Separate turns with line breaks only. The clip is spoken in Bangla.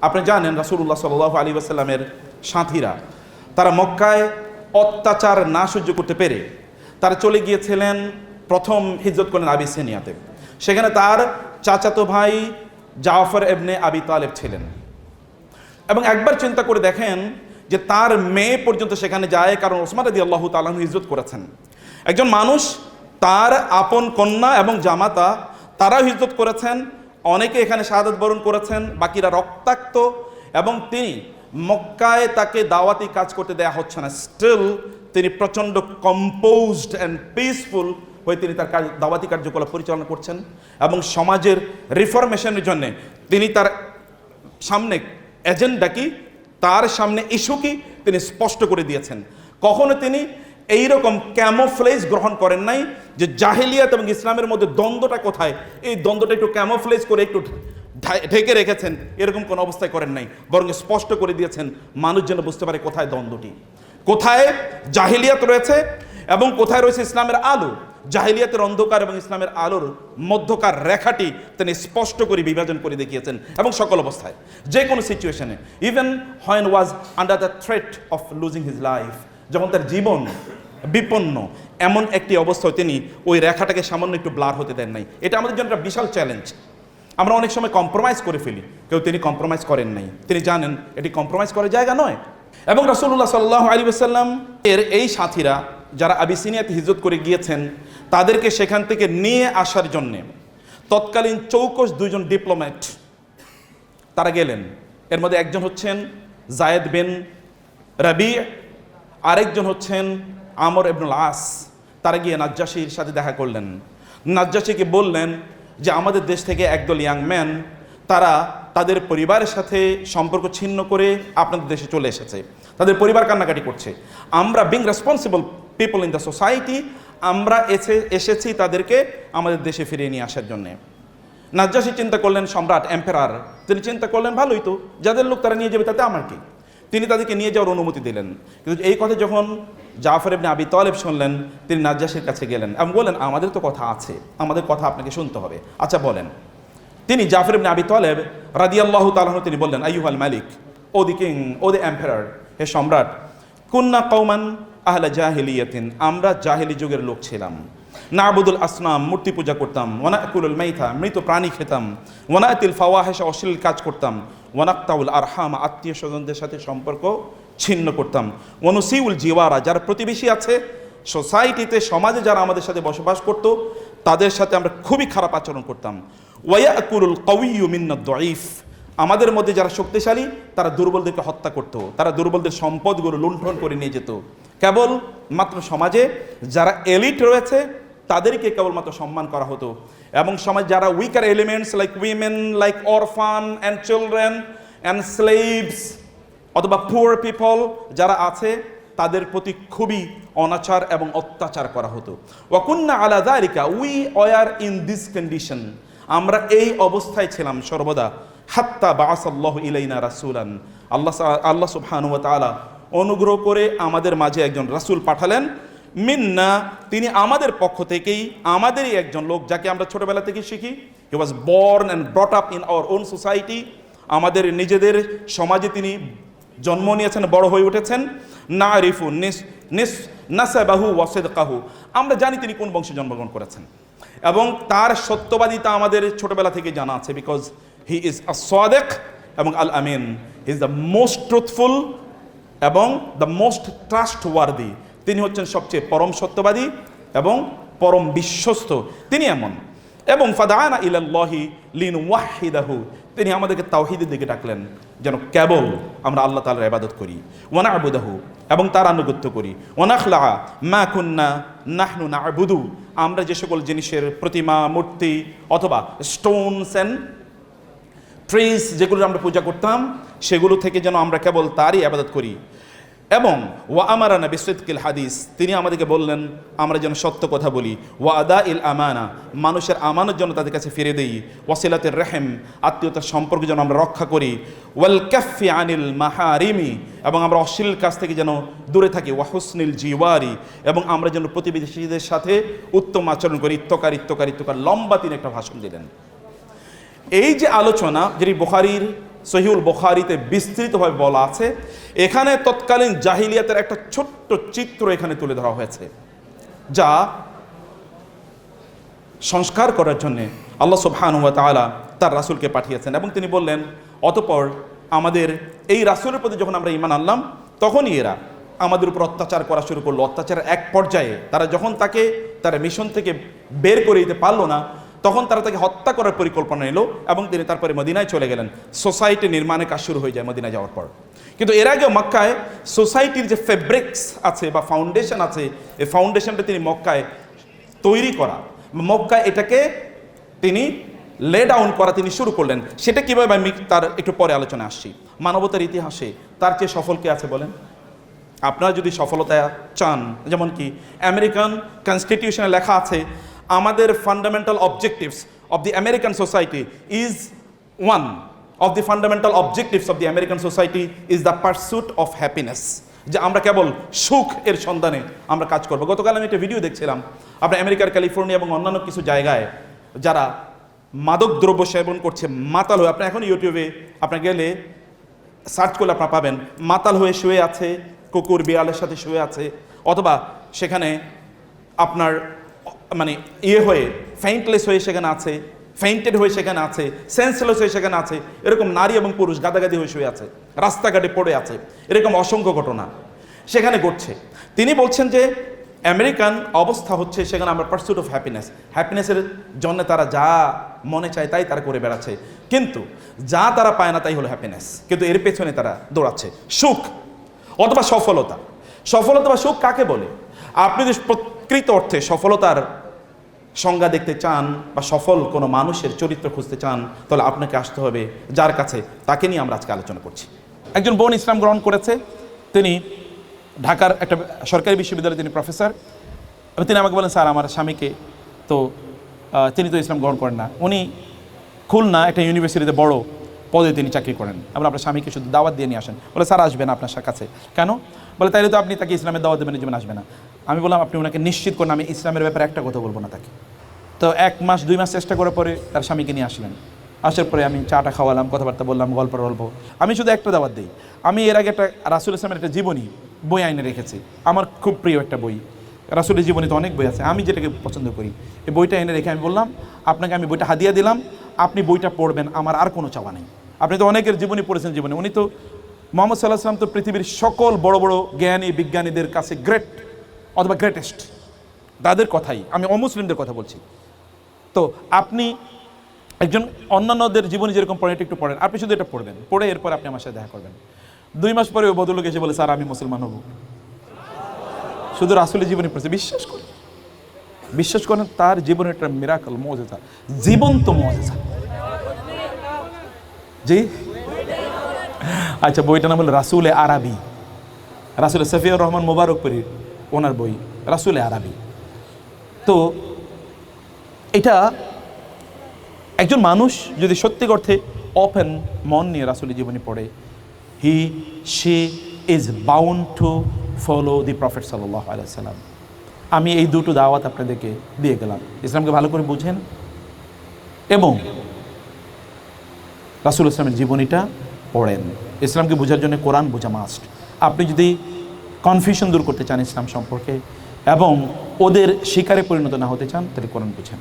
আপনি জানেন রাসুল্লাহ সাল আলী আসাল্লামের সাথীরা, তারা মক্কায় অত্যাচার না সহ্য করতে পেরে তারা চলে গিয়েছিলেন প্রথম হিজরত করলেন আবিসেনিয়াতে। সেখানে তার চাচাতো ভাই জাফর এবনে আবি তালেব ছিলেন। এবং একবার চিন্তা করে দেখেন যে তার মেয়ে পর্যন্ত সেখানে যায় কারণ ওসমান রদি আল্লাহ তালাহ হিজরত করেছেন। একজন মানুষ, তার আপন কন্যা এবং জামাতা, তারাও হিজরত করেছেন। অনেকে এখানে শাহাদত বরণ করেছেন, বাকিরা রক্তাক্ত, এবং তিনি মক্কায় তাকে দাওয়াতি কাজ করতে দেয়া হচ্ছে না। স্টিল তিনি প্রচণ্ড কম্পোজড অ্যান্ড পিসফুল হয়ে তিনি তার কাজ, দাওয়াতি কার্যকলাপ পরিচালনা করছেন, এবং সমাজের রিফরমেশনের জন্য তিনি তার সামনে এজেন্ডা কি? তার সামনে ইস্যু কি? তিনি স্পষ্ট করে দিয়েছেন। কখনো তিনি এইরকম ক্যামোফ্লেজ গ্রহণ করেন নাই যে জাহেলিয়াত এবং ইসলামের মধ্যে দ্বন্দ্বটা কোথায়? এই দ্বন্দ্বটা একটু ক্যামোফ্লেজ করে একটু ঢেকে রেখেছেন, এরকম কোনো অবস্থায় করেন নাই। বরং স্পষ্ট করে দিয়েছেন, মানুষ যেন বুঝতে পারে কোথায় দ্বন্দ্বটি। কোথায় জাহিলিয়াত রয়েছে এবং কোথায় রয়েছে ইসলামের আলো? জাহিলিয়াতের অন্ধকার এবং ইসলামের আলোর মধ্যকার রেখাটি তিনি স্পষ্ট করে বিভাজন করে দেখিয়েছেন এবং সকল অবস্থায়। যে কোনো সিচুয়েশনে even when was under the threat of losing his life যখন তার জীবন বিপন্ন। এমন একটি অবস্থায় তিনি ওই রেখাটাকে সামান্য একটু ব্লার হতে দেন নাই। এটা আমাদের জন্য একটা বিশাল চ্যালেঞ্জ আমরা অনেক সময় কম্প্রোমাইজ করে ফেলি। কেউ তিনি কম্প্রোমাইজ করেন নাই। তিনি জানেন এটি কম্প্রোমাইজ করার জায়গা নয়। এবং রাসূলুল্লাহ সাল্লাহ আলী সাল্লাম এর এই সাথীরা যারা আবিসিনিয়াতে হিজত করে গিয়েছেন, তাদেরকে সেখান থেকে নিয়ে আসার জন্যে তৎকালীন চৌকশ দুইজন ডিপ্লোম্যাট তারা গেলেন। এর মধ্যে একজন হচ্ছেন জায়েদ বিন রবি, আরেকজন হচ্ছেন আমর ইবনুল আস, তারা গিয়ে নাজ্জাসির সাথে দেখা করলেন। নাজ্জাসিকে বললেন যে, আমাদের দেশ থেকে একদল ইয়াং ম্যান তারা তাদের পরিবারের সাথে সম্পর্ক ছিন্ন করে আপনাদের দেশে চলে এসেছে। তাদের পরিবার কান্নাকাটি করছে। আমরা being responsible people in the society আমরা এসে, এসেছি তাদেরকে আমাদের দেশে ফিরিয়ে নিয়ে আসার জন্যে। নাজ্জাসী চিন্তা করলেন, সম্রাট এম্পেরার তিনি চিন্তা করলেন, ভালোই তো, যাদের লোক তারা নিয়ে যাবে তাতে আমার কি? তিনি তাদেরকে নিয়ে যাওয়ার অনুমতি দিলেন। কিন্তু এই কথা যখন জাফর ইবনে আবি তলেব শুনলেন, তিনি নাজ্জাসের কাছে গেলেন এবং বললেন, আমাদের তো কথা আছে, আমাদের কথা আপনাকে শুনতে হবে। আচ্ছা বলেন। তিনি জাফর ইবনে আবি তলেব রাদিয়াল্লাহু তাআলা তিনি বললেন, আইয়ুহাল মালিক, ও the king, O the emperor, হে সম্রাট, কুন্না কৌমান আহলা জাহিলিয়াতিন, আমরা জাহিলি যুগের লোক ছিলাম। নাবুদুল আসনাম, মূর্তি পূজা করতাম। ওয়ানাকুলুল মাইথা মৃত প্রাণী খেতাম। ওয়ানাতিল ফাওয়াহেসা অশ্লীল কাজ করতাম। ওয়ানাক্তাউল আরহাম, আত্মীয় স্বজনদের সাথে সম্পর্ক ছিন্ন করতাম। ওয়ানুসিউল জিওয়ারা, যারা প্রতিবেশী আছে, সোসাইটিতে, সমাজে যারা আমাদের সাথে বসবাস করত, তাদের সাথে আমরা খুবই খারাপ আচরণ করতাম। ওয়াকুরুল কউইউ মিন্না দঈফ, আমাদের মধ্যে যারা শক্তিশালী, তারা দুর্বলদেরকে হত্যা করত। তারা দুর্বলদের সম্পদগুলো লুণ্ঠন করে নিয়ে যেত। কেবল মাত্র সমাজে যারা এলিট রয়েছে, তাদেরকে কেবলমাত্র সম্মান করা হতো। এবং সমাজ যারা weaker elements like women like orphan and children and slaves অথবা পুয়ার পিপল যারা আছে, তাদের প্রতি খুবই অনাচার এবং অত্যাচার করা হতো। ওয়াকুন্না আলা দারিকা we were in this condition আমরা এই অবস্থায় ছিলাম সর্বদা। হাত্তা বাসাল্লাহ ইলাইনা রাসুলান। আল্লাহ আল্লাহ সুবহানু ওয়া তাআলা অনুগ্রহ করে আমাদের মাঝে একজন রাসূল পাঠালেন। মিন্না, তিনি আমাদের পক্ষ থেকেই আমাদেরই একজন লোক যাকে আমরা ছোটবেলা থেকে শিখি। He was born and brought up in our own society আমাদের নিজেদের সমাজে তিনি জন্ম নিয়েছেন, বড় হয়ে উঠেছেন। না রিফু নিস নিস, নাসাবাহু ওয়াসেদ কাহু আমরা জানি তিনি কোন বংশে জন্মগ্রহণ করেছেন। এবং তার সত্যবাদিতা আমাদের ছোটবেলা থেকে জানা আছে বিকজ হি ইজ আ সাদেক এবং আল আমিন। He is the most truthful এবং দ্য মোস্ট ট্রাস্ট ওয়ার্দি তিনি হচ্ছেন সবচেয়ে পরম সত্যবাদী এবং পরম বিশ্বস্ত। তিনি এমন। এবং ফাদানা ইলাল্লাহি লিন ওয়াহিদাহু তিনি আমাদেরকে তাওহিদের দিকে ডাকলেন, যেন কেবল আমরা আল্লাহ তাআলার ইবাদত করি। ওয়ানা আবুদাহু এবং তার আনুগত্য করি। ওয়ানাখলা মা কুন্না নাহনু না আবুদু আমরা যে সকল জিনিসের প্রতিমা, মূর্তি, অথবা স্টোনস অ্যান্ড ট্রিজ যেগুলো আমরা পূজা করতাম, সেগুলো থেকে যেন আমরা কেবল তারই আবাদত করি। এবং ওয়া আমারানা বিসিদকিল হাদিস, তিনি আমাদেরকে বললেন, আমরা যেন সত্য কথা বলি। ওয়া আদা ইল আমানা, মানুষের আমানত যেন তাদের কাছে ফিরে দেই। ওয়াসিলাতের রেহেম, আত্মীয়তার সম্পর্ক যেন আমরা রক্ষা করি। ওয়াল ক্যাফি আনিল মাহারিমি, এবং আমরা অশ্লীল কাছ থেকে যেন দূরে থাকি। ওয়াহুসনিল জিওয়ারি, এবং আমরা যেন প্রতিবেশীদের সাথে উত্তম আচরণ করি। ইত্যকার ইত্যকার ইত্যকার লম্বা তিনি একটা ভাষণ দিলেন। এই যে আলোচনা, যেটি বুখারির সহিউল বখারিতে বিস্তৃতভাবে বলা আছে, এখানে তৎকালীন জাহিলিয়াতের একটা ছোট্ট চিত্র এখানে তুলে ধরা হয়েছে, যা সংস্কার করার জন্যে আল্লাহ সুবহানুয়া তাআলা তার রাসূলকে পাঠিয়েছেন এবং তিনি বললেন, অতপর আমাদের এই রাসূলের প্রতি যখন আমরা ইমান আনলাম, তখনই এরা আমাদের উপর অত্যাচার করা শুরু করল। অত্যাচারের এক পর্যায়ে তারা যখন তাকে, তার মিশন থেকে বের করে দিতে পারল না তখন তারা তাকে হত্যা করার পরিকল্পনা নিল এবং তিনি তারপরে মদিনায় চলে গেলেন। সোসাইটি নির্মাণের কাজ শুরু হয়ে যায় মদিনায় যাওয়ার পর। কিন্তু এর আগে মক্কায় সোসাইটির যে ফেব্রিক্স আছে বা ফাউন্ডেশন আছে, এই ফাউন্ডেশনটা তিনি মক্কায় তৈরি করা। মক্কায় এটাকে তিনি লে ডাউন করা তিনি শুরু করলেন। সেটা কীভাবে আমি তার একটু পরে আলোচনা আসছি। মানবতার ইতিহাসে তার চেয়ে সফল কে আছে বলেন? আপনারা যদি সফলতা চান, যেমন কি আমেরিকান কনস্টিটিউশনে লেখা আছে আমাদের fundamental objectives of the American society is one of the fundamental objectives of the American society is the pursuit of happiness যে আমরা কেবল সুখ এর সন্ধানে আমরা কাজ করব। গতকাল আমি একটা ভিডিও দেখছিলাম। আপনার আমেরিকার ক্যালিফোর্নিয়া এবং অন্যান্য কিছু জায়গায় যারা মাদক দ্রব্য সেবন করছে, মাতাল হয়ে আপনি এখন ইউটিউবে আপনার গেলে সার্চ করলে আপনারা পাবেন, মাতাল হয়ে শুয়ে আছে, কুকুর, বিড়ালের সাথে শুয়ে আছে, অথবা সেখানে আপনার মানে ইয়ে হয়ে ফেইন্টলেস হয়ে সেখানে আছে ফেইন্টেড হয়ে সেখানে আছে সেন্সলেস হয়ে সেখানে আছে, এরকম নারী এবং পুরুষ গাদাগাদি হয়ে শুয়ে আছে, রাস্তাঘাটে পড়ে আছে, এরকম অসংখ্য ঘটনা সেখানে ঘটছে। তিনি বলছেন যে, আমেরিকান অবস্থা হচ্ছে সেখানে আমার পার্সুট অফ হ্যাপিনেস হ্যাপিনেসের জন্য তারা যা মনে চায় তাই তারা করে বেড়াচ্ছে। কিন্তু যা তারা পায় না তাই হলো হ্যাপিনেস কিন্তু এর পেছনে তারা দৌড়াচ্ছে। সুখ অথবা সফলতা। সফলতা বা সুখ কাকে বলে? আপনি যদি প্রকৃত অর্থে সফলতার সংজ্ঞা দেখতে চান বা সফল কোনো মানুষের চরিত্র খুঁজতে চান, তাহলে আপনাকে আসতে হবে যার কাছে। তাকে নিয়ে আমরা আজকে আলোচনা করছি। একজন বোন ইসলাম গ্রহণ করেছে। তিনি ঢাকার একটা সরকারি বিশ্ববিদ্যালয়ে তিনি প্রফেসর। তিনি আমাকে বলেন, স্যার, আমার স্বামীকে তো তিনি তো ইসলাম গ্রহণ করেন না। উনি খুলনা একটা ইউনিভার্সিটিতে বড় পদে তিনি চাকরি করেন। আমরা আপনার স্বামীকে শুধু দাওয়াত দিয়ে নিয়ে আসেন। বলে, স্যার আসবেন আপনার কাছে। কেন? বলে, তাইলে তো আপনি তাকে ইসলামের দাওয়াত দেবেন জীবন আসবে না। আমি বললাম, আপনি ওনাকে নিশ্চিত করেন, আমি ইসলামের ব্যাপারে একটা কথা বলব না তাকে। তো এক মাস, দুই মাস চেষ্টা করার পরে তার স্বামীকে নিয়ে আসলেন। আসার পরে আমি চাটা খাওয়ালাম, কথাবার্তা বললাম, গল্প গল্প আমি শুধু একটা দাওয়াত দিই। আমি এর আগে একটা রাসুল ইসলামের একটা জীবনী, বই আইনে রেখেছি। আমার খুব প্রিয় একটা বই। রাসুলের জীবনীতে অনেক বই আছে। আমি যেটাকে পছন্দ করি, এই বইটা এনে রেখে আমি বললাম, আপনাকে আমি বইটা হাদিয়া দিলাম, আপনি বইটা পড়বেন, আমার আর কোনো চাওয়া নেই। আপনি তো অনেকের জীবনী পড়েছেন জীবনে। উনি তো মোহাম্মদ সাল্লাহ সাল্লাম তো পৃথিবীর সকল বড় বড় জ্ঞানী, বিজ্ঞানীদের কাছে গ্রেট অথবা গ্রেটেস্ট তাদের কথাই। আমি অমুসলিমদের কথা বলছি। তো আপনি একজন অন্যান্যদের জীবনে যেরকম পড়েন, এটা একটু পড়েন। আপনি শুধু এটা পড়বেন। পড়ে এরপর আপনি আমার সাথে দেখা করবেন। দুই মাস পরে ওই বদলোক এসে বলে, স্যার, আমি মুসলমান হব। শুধু রাসুলের জীবনে পড়েছে। বিশ্বাস করেন। বিশ্বাস করেন, তার জীবনে একটা মিরাকল মজেজা। জীবন্ত মজেজা। জি? আচ্ছা বইটার নাম হলো রাসুলে আরবি। রাসুল সফিউর রহমান মোবারকপুরীর ওনার বই, রাসুলে আরবি। তো এটা একজন মানুষ যদি সত্যি অর্থে অপেন মন নিয়ে রাসুলের জীবনী পড়ে he she is bound to follow the prophet সাল্লাহ আলাইসাল্লাম আমি এই দুটো দাওয়াত আপনাদেরকে দিয়ে গেলাম। ইসলামকে ভালো করে বুঝেন। এবং রাসুল ইসলামের জীবনীটা পড়েন। ইসলামকে বোঝার জন্য কোরআন বোঝা মাস্ট আপনি যদি কনফিউশন দূর করতে চান ইসলাম সম্পর্কে এবং ওদের শিকারে পরিণত না হতে চান, তাহলে কোরআন বুঝেন।